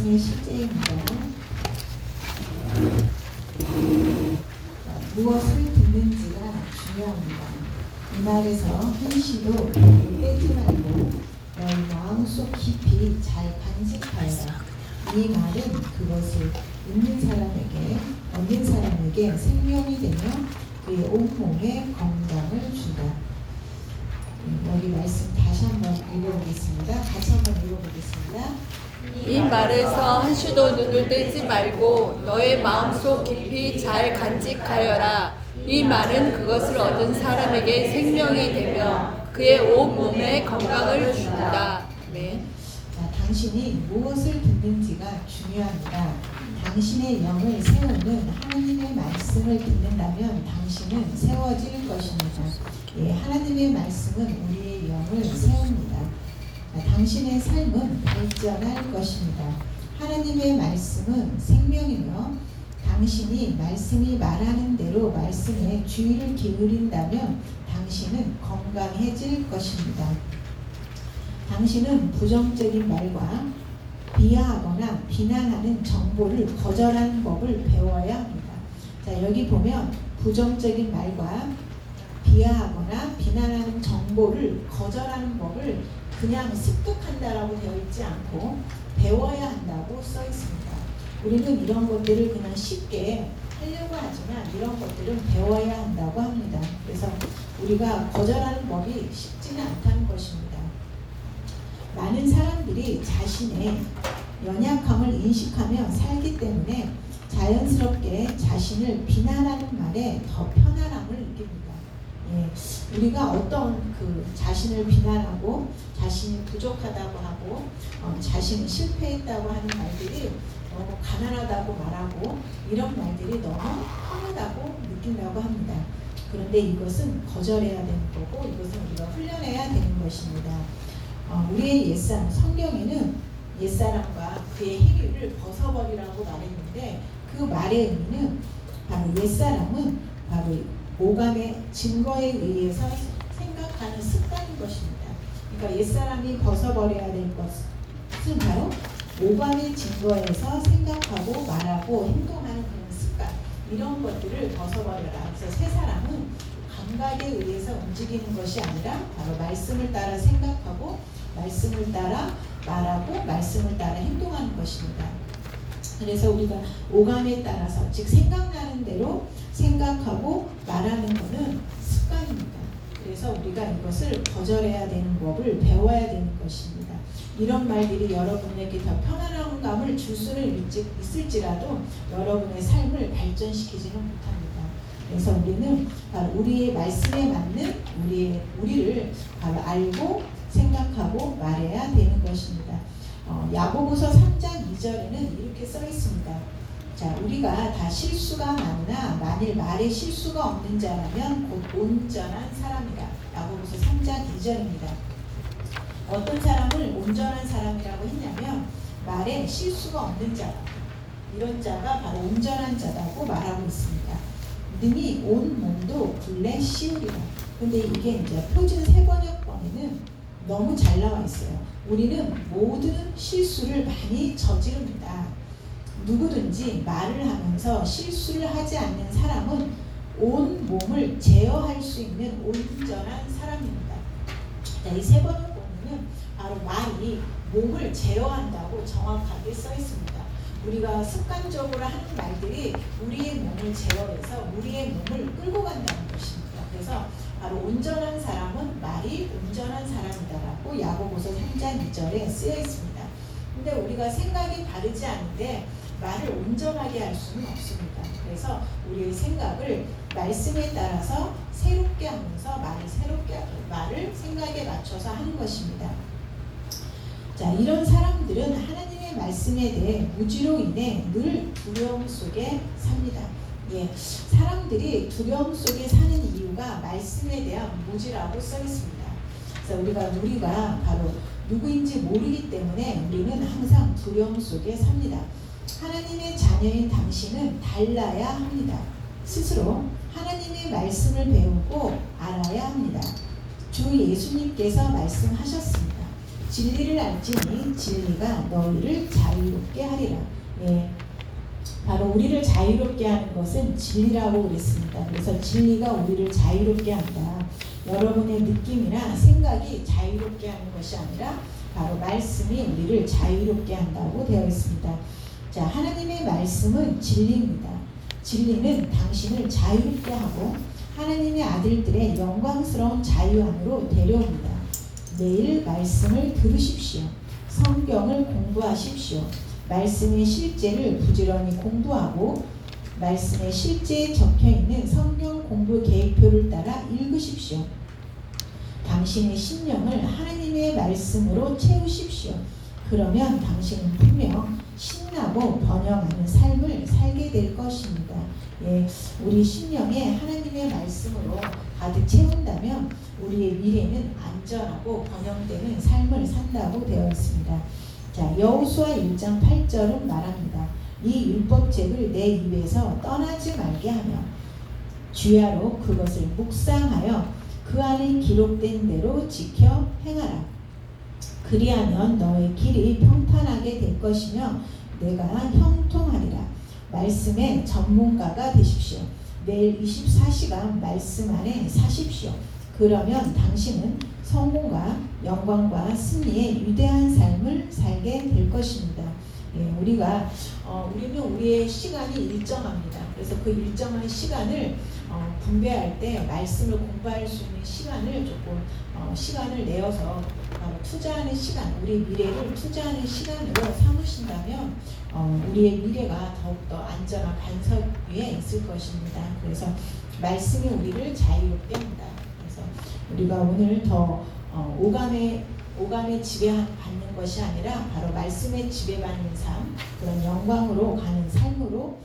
말씀의 실제입니다. 자, 무엇을 듣는지가 중요합니다. 이 말에서 한시도 빼지 말고 너희 마음속 깊이 잘 간직하여라. 이 말은 그것을 듣는 사람에게 얻는 사람에게 생명이 되며 그의 온몸에 건강을 준다. 음, 여기 말씀 다시 한번 읽어보겠습니다. 같이 한번 읽어보겠습니다. 이 말에서 한시도 눈을 떼지 말고 너의 마음속 깊이 잘 간직하여라. 이 말은 그것을 얻은 사람에게 생명이 되며 그의 온 몸에 건강을 준다. 네. 자, 당신이 무엇을 듣는지가 중요합니다. 당신의 영을 세우는 하나님의 말씀을 듣는다면 당신은 세워질 것입니다. 예, 하나님의 말씀은 우리의 영을 세웁니다. 자, 당신의 삶은 발전할 것입니다. 하나님의 말씀은 생명이며 당신이 말씀이 말하는 대로 말씀에 주의를 기울인다면 당신은 건강해질 것입니다. 당신은 부정적인 말과 비하하거나 비난하는 정보를 거절하는 법을 배워야 합니다. 자, 여기 보면 부정적인 말과 비하하거나 비난하는 정보를 거절하는 법을 그냥 습득한다라고 되어 있지 않고 배워야 한다고 써 있습니다. 우리는 이런 것들을 그냥 쉽게 하려고 하지만 이런 것들은 배워야 한다고 합니다. 그래서 우리가 거절하는 법이 쉽지는 않다는 것입니다. 많은 사람들이 자신의 연약함을 인식하며 살기 때문에 자연스럽게 자신을 비난하는 말에 더 편안함을 느낍니다. 예, 우리가 어떤 그 자신을 비난하고 자신이 부족하다고 하고 어, 자신이 실패했다고 하는 말들이 너무 가난하다고 말하고 이런 말들이 너무 편하다고 느낀다고 합니다. 그런데 이것은 거절해야 되는 거고 이것은 우리가 훈련해야 되는 것입니다. 어, 우리의 옛사람 성경에는 옛사람과 그의 행위를 벗어버리라고 말했는데 그 말의 의미는 바로 옛사람은 바로 오감의 증거에 의해서 생각하는 습관인 것입니다. 그러니까 옛사람이 벗어버려야 될 것은 바로 오감의 증거에서 생각하고 말하고 행동하는 그런 습관 이런 것들을 벗어버려라. 그래서 새 사람은 감각에 의해서 움직이는 것이 아니라 바로 말씀을 따라 생각하고 말씀을 따라 말하고 말씀을 따라 행동하는 것입니다. 그래서 우리가 오감에 따라서 즉 생각나는 대로 생각하고 말하는 것은 습관입니다. 그래서 우리가 이것을 거절해야 되는 법을 배워야 되는 것입니다. 이런 말들이 여러분에게 더 편안한 감을 줄 수는 있을지라도 여러분의 삶을 발전시키지는 못합니다. 그래서 우리는 바로 우리의 말씀에 맞는 우리의 우리를 바로 알고 생각하고 말해야 되는 것입니다. 어, 야고보서 3장 2절에는 이렇게 써 있습니다. 자, 우리가 다 실수가 많으나 만일 말에 실수가 없는 자라면 곧 온전한 사람이다. 야고보서 3장 2절입니다. 어떤 사람을 온전한 사람이라고 했냐면 말에 실수가 없는 자다. 이런 자가 바로 온전한 자라고 말하고 있습니다. 능히 온 몸도 굴레 씌우리라. 근데 이게 이제 표준 세번역본에는 너무 잘 나와 있어요. 우리는 모든 실수를 많이 저지릅니다. 누구든지 말을 하면서 실수를 하지 않는 사람은 온 몸을 제어할 수 있는 온전한 사람입니다. 이 세 번을 보면 바로 말이 몸을 제어한다고 정확하게 써 있습니다. 우리가 습관적으로 하는 말들이 우리의 몸을 제어해서 우리의 몸을 끌고 간다는 것입니다. 그래서 바로 온전한 사람은 말이 온전한 사람이다라고 야고보서 3장 2절에 쓰여 있습니다. 근데 우리가 생각이 바르지 않은데 말을 온전하게 할 수는 없습니다. 그래서 우리의 생각을 말씀에 따라서 새롭게 하면서 말을 새롭게 말을 생각에 맞춰서 하는 것입니다. 자, 이런 사람들은 하나님의 말씀에 대해 무지로 인해 늘 두려움 속에 삽니다. 예, 사람들이 두려움 속에 사는 이유가 말 씀에 대한 무지라고 써 있습니다. 그래서 우리가 우리가 바로 누구인지 모르기 때문에 우리는 항상 두려움 속에 삽니다. 하나님의 자녀인 당신은 달라야 합니다. 스스로 하나님의 말씀을 배우고 알아야 합니다. 주 예수님께서 말씀하셨습니다. 진리를 알지니 진리가 너희를 자유롭게 하리라. 예. 바로 우리를 자유롭게 하는 것은 진리라고 그랬습니다. 그래서 진리가 우리를 자유롭게 한다. 여러분의 느낌이나 생각이 자유롭게 하는 것이 아니라 바로 말씀이 우리를 자유롭게 한다고 되어 있습니다. 자, 하나님의 말씀은 진리입니다. 진리는 당신을 자유롭게 하고 하나님의 아들들의 영광스러운 자유 안으로 데려옵니다. 매일 말씀을 들으십시오. 성경을 공부하십시오. 말씀의 실제를 부지런히 공부하고 말씀의 실제에 적혀 있는 성경 공부 계획표를 따라 읽으십시오. 당신의 심령을 하나님의 말씀으로 채우십시오. 그러면 당신은 분명 신나고 번영하는 삶을 살게 될 것입니다. 예, 우리 심령에 하나님의 말씀으로 가득 채운다면 우리의 미래는 안전하고 번영되는 삶을 산다고 되어 있습니다. 자, 여호수아 1장 8절은 말합니다. 이 율법책을 내 입에서 떠나지 말게 하며 주야로 그것을 묵상하여 그 안에 기록된 대로 지켜 행하라. 그리하면 너의 길이 평탄하게 될 것이며 내가 형통하리라. 말씀의 전문가가 되십시오. 매일 24시간 말씀 안에 사십시오. 그러면 당신은 성공과 영광과 승리의 위대한 삶을 살게 될 것입니다. 예, 우리가 어, 우리는 우리의 시간이 일정합니다. 그래서 그 일정한 시간을 어, 분배할 때 말씀을 공부할 수 있는 시간을 조금 어, 시간을 내어서 바로 투자하는 시간, 우리 미래를 투자하는 시간으로 삼으신다면 어, 우리의 미래가 더욱더 안전한 반석 위에 있을 것입니다. 그래서 말씀이 우리를 자유롭게 한다. 그래서 우리가 오늘 더 어, 오감의 오감의 지배받는 것이 아니라 바로 말씀의 지배받는 삶, 그런 영광으로 가는 삶으로